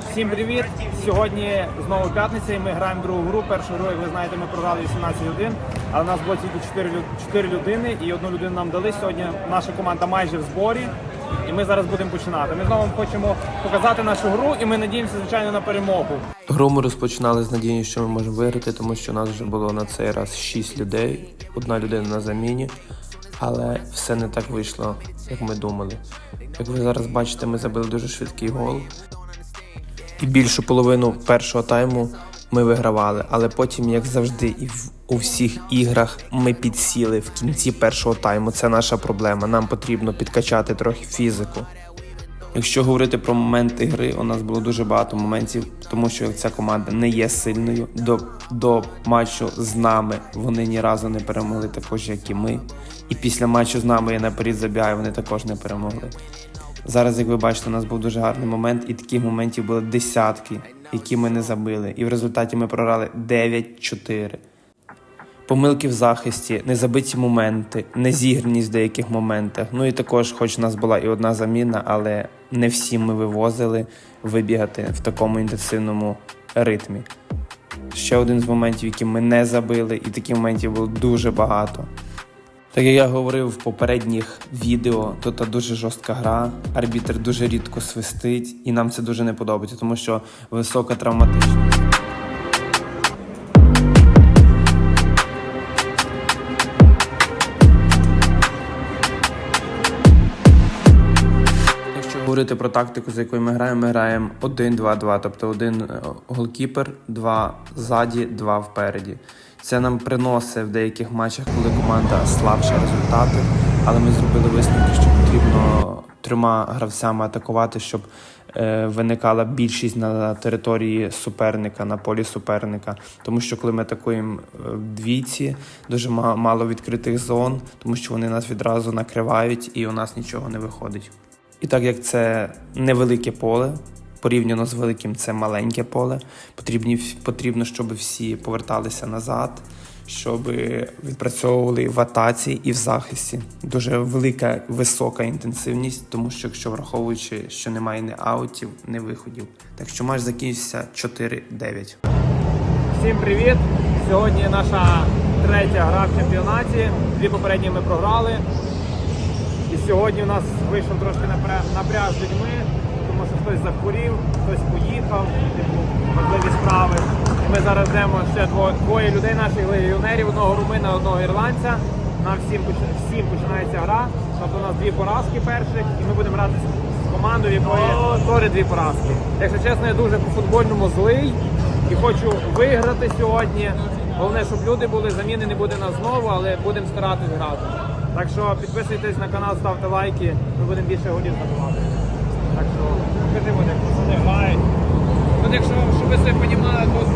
Всім привіт! Сьогодні знову п'ятниця і ми граємо другу гру. Першу гру, як ви знаєте, ми програли 18-1, але у нас було тільки 4, 4 людини і одну людину нам дали. Сьогодні наша команда майже в зборі. І ми зараз будемо починати. Ми знову хочемо показати нашу гру і ми надіємося, звичайно, на перемогу. Гру ми розпочинали з надією, що ми можемо виграти, тому що у нас вже було на цей раз 6 людей, одна людина на заміні, але все не так вийшло, як ми думали. Як ви зараз бачите, ми забили дуже швидкий гол. І більшу половину першого тайму ми вигравали, але потім, як завжди, і в у всіх іграх ми підсіли в кінці першого тайму. Це наша проблема. Нам потрібно підкачати трохи фізику. Якщо говорити про моменти гри, у нас було дуже багато моментів, тому що ця команда не є сильною. До, до матчу з нами вони ні разу не перемогли, також як і ми. І після матчу з нами я наперед забігаю, вони також не перемогли. Зараз, як ви бачите, у нас був дуже гарний момент, і таких моментів були десятки, які ми не забили. І в результаті ми програли 9-4. Помилки в захисті, незабиті моменти, незіграність в деяких моментах. Ну і також, хоч у нас була і одна заміна, але не всі ми вивозили вибігати в такому інтенсивному ритмі. Ще один з моментів, які ми не забили, і таких моментів було дуже багато. Так як я говорив в попередніх відео, то та дуже жорстка гра. Арбітр дуже рідко свистить, і нам це дуже не подобається, тому що висока травматичність. Говорити про тактику, за якою ми граємо, ми граємо 1-2-2, тобто один е, голкіпер, два ззаді, два впереді. Це нам приносить в деяких матчах, коли команда слабша результати, але ми зробили висновки, що потрібно трьома гравцями атакувати, щоб е, виникала більшість на території суперника, на полі суперника. Тому що коли ми атакуємо е, в двійці, дуже ма- мало відкритих зон, тому що вони нас відразу накривають і у нас нічого не виходить. І так як це невелике поле, порівняно з великим це маленьке поле, потрібні, потрібно, щоб всі поверталися назад, щоб відпрацьовували в атаці і в захисті. Дуже велика висока інтенсивність, тому що якщо враховуючи, що немає ні аутів, ні виходів. Так що матч закінчився 4-9. Всім привіт! Сьогодні наша третя гра в чемпіонаті. Дві попередні ми програли. І сьогодні у нас вийшов трошки напря- напряг з людьми, хтось захворів, хтось поїхав, типу, можливі справи. І ми зараз йдемо ще дво- двоє людей, наших легіонерів, одного румина, одного ірландця. Нам всім, всім починається гра. Тобто у нас дві поразки перших, і ми будемо грати з- командою, якої теж дві поразки. Якщо чесно, я дуже по футбольному злий і хочу виграти сьогодні. Головне, щоб люди були, заміни не буде нас знову, але будемо старатись грати. Так що підписуйтесь на канал, ставте лайки, ми будемо більше голів забивати. Так що як вони грають. Тут, якщо щоб ви собі розуміли, тут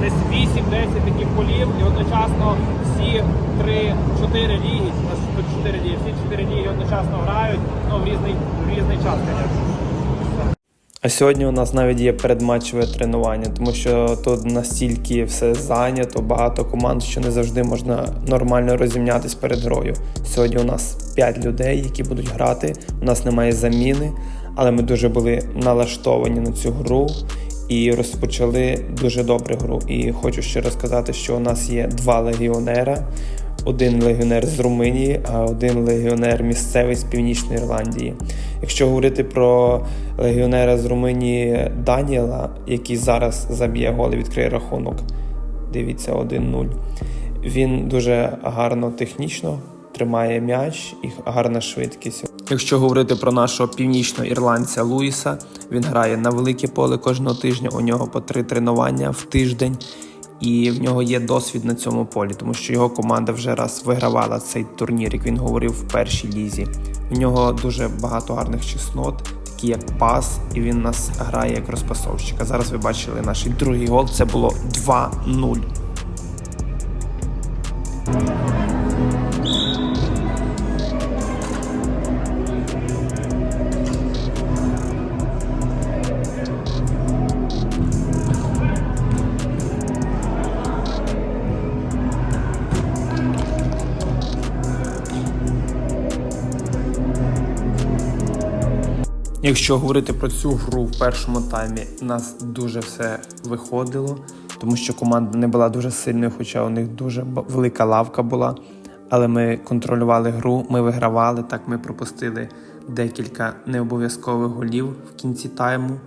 десь 8-10 таких полів і одночасно всі 3-4 ліги, у нас тут 4 ліги, всі 4 ліги одночасно грають, ну в різний, в різний час, звісно. А сьогодні у нас навіть є передматчеве тренування, тому що тут настільки все зайнято, багато команд, що не завжди можна нормально розімнятись перед грою. Сьогодні у нас 5 людей, які будуть грати. У нас немає заміни, але ми дуже були налаштовані на цю гру і розпочали дуже добре гру. І хочу ще розказати, що у нас є два легіонера. Один легіонер з Румунії, а один легіонер місцевий з Північної Ірландії. Якщо говорити про легіонера з Румунії Даніела, який зараз заб'є гол і відкриє рахунок, дивіться 1-0. Він дуже гарно технічно тримає м'яч і гарна швидкість. Якщо говорити про нашого північного ірландця Луїса, він грає на велике поле кожного тижня. У нього по три тренування в тиждень і в нього є досвід на цьому полі, тому що його команда вже раз вигравала цей турнір, як він говорив в першій лізі. У нього дуже багато гарних чеснот, такі як пас, і він нас грає як розпасовщик. А зараз ви бачили наш другий гол. Це було 2-0. Якщо говорити про цю гру в першому таймі, нас дуже все виходило, тому що команда не була дуже сильною, хоча у них дуже велика лавка була. Але ми контролювали гру, ми вигравали. Так ми пропустили декілька необов'язкових голів в кінці тайму.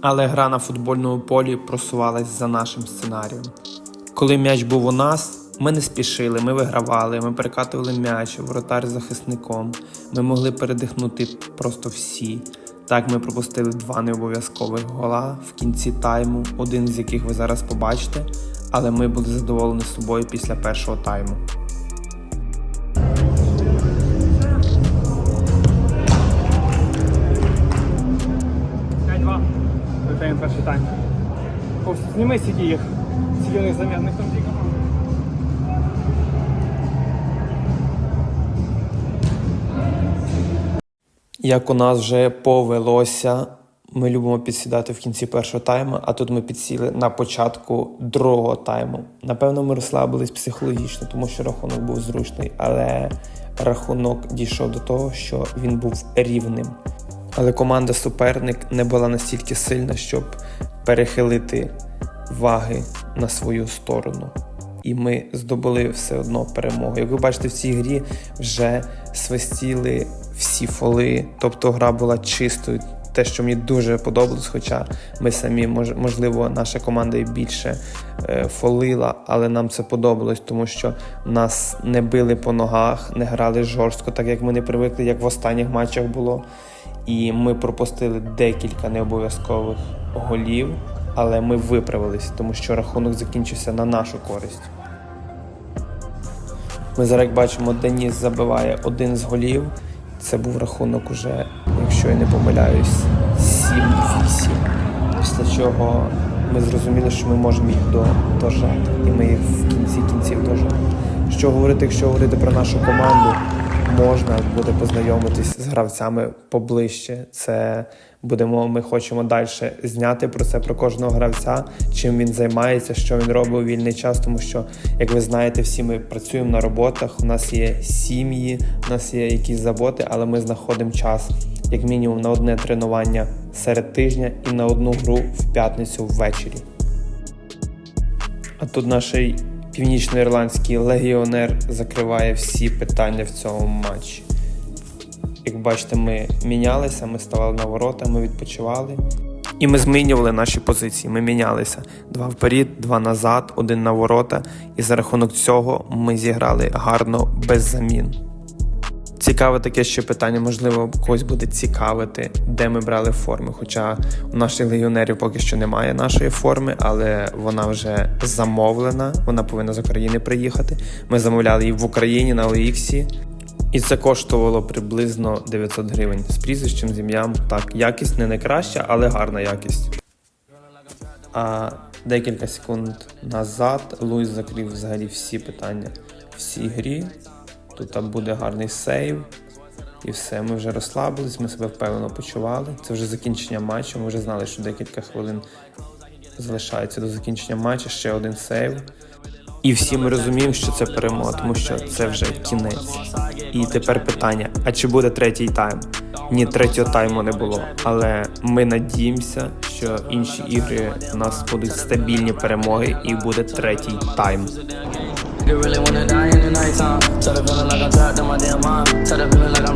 Але гра на футбольному полі просувалась за нашим сценарієм. Коли м'яч був у нас, ми не спішили, ми вигравали, ми перекатували м'яч, воротар з захисником. Ми могли передихнути просто всі. Так ми пропустили два необов'язкових гола в кінці тайму, один з яких ви зараз побачите, але ми були задоволені собою після першого тайму. Перший тайм. Зніми сіді їх. Сіді у них замінних там дві Як у нас вже повелося, ми любимо підсідати в кінці першого тайму, а тут ми підсіли на початку другого тайму. Напевно, ми розслабились психологічно, тому що рахунок був зручний, але рахунок дійшов до того, що він був рівним. Але команда суперник не була настільки сильна, щоб перехилити ваги на свою сторону. І ми здобули все одно перемогу. Як ви бачите, в цій грі вже свистіли всі фоли, тобто гра була чистою. Те, що мені дуже подобалось, хоча ми самі, мож- можливо, наша команда і більше е, фолила, але нам це подобалось, тому що нас не били по ногах, не грали жорстко, так як ми не привикли, як в останніх матчах було. І ми пропустили декілька необов'язкових голів, але ми виправились, тому що рахунок закінчився на нашу користь. Ми зараз як бачимо, Деніс забиває один з голів. Це був рахунок уже, якщо я не помиляюсь, 7-8. Після чого ми зрозуміли, що ми можемо їх дожати. І ми їх в кінці кінців дожали. Що говорити, якщо говорити про нашу команду, можна буде познайомитись з гравцями поближче. Це будемо, ми хочемо далі зняти про це про кожного гравця, чим він займається, що він робить у вільний час, тому що, як ви знаєте, всі ми працюємо на роботах. У нас є сім'ї, у нас є якісь заботи, але ми знаходимо час як мінімум на одне тренування серед тижня і на одну гру в п'ятницю ввечері. А тут наш північноірландський легіонер закриває всі питання в цьому матчі. Як бачите, ми мінялися, ми ставали на ворота, ми відпочивали. І ми змінювали наші позиції. Ми мінялися два вперед, два назад, один на ворота. І за рахунок цього ми зіграли гарно без замін. Цікаве таке ще питання, можливо, когось буде цікавити, де ми брали форми. Хоча у наших легіонерів поки що немає нашої форми, але вона вже замовлена, вона повинна з України приїхати. Ми замовляли її в Україні на OX, і це коштувало приблизно 900 гривень з прізвищем, з ім'ям. Так, якість не найкраща, але гарна якість. А декілька секунд назад Луїс закрив взагалі всі питання в цій грі. Тут там буде гарний сейв. І все, ми вже розслабились, ми себе впевнено почували. Це вже закінчення матчу. Ми вже знали, що декілька хвилин залишається до закінчення матчу, ще один сейв. І всі ми розуміємо, що це перемога, тому що це вже кінець. І тепер питання: а чи буде третій тайм? Ні, третього тайму не було. Але ми надіємося, що інші ігри у нас будуть стабільні перемоги і буде третій тайм. Nigga really wanna die in the nighttime. Tell the feeling like I'm trapped in my damn mind. Tell the feeling like I'm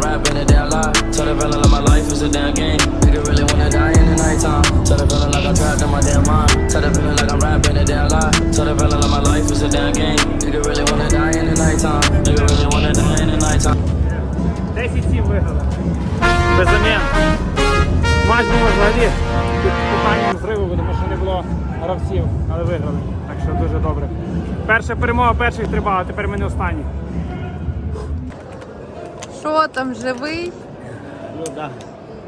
питанням зриву, тому що не було гравців, але виграли. Так що дуже добре. Перша перемога перших треба, а тепер ми не останні. Що там, живий? Ну да,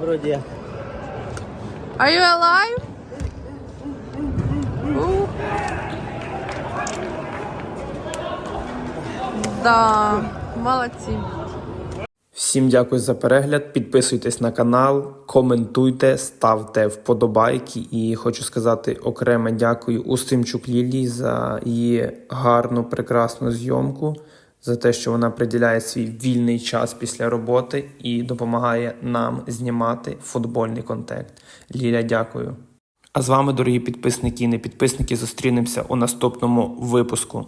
вроде. Are you alive? У. Да, молодці. Всім дякую за перегляд. Підписуйтесь на канал, коментуйте, ставте вподобайки. І хочу сказати окреме дякую Устимчук Лілі за її гарну, прекрасну зйомку. за те, що вона приділяє свій вільний час після роботи і допомагає нам знімати футбольний контент. Ліля, дякую. А з вами, дорогі підписники і не підписники, зустрінемося у наступному випуску.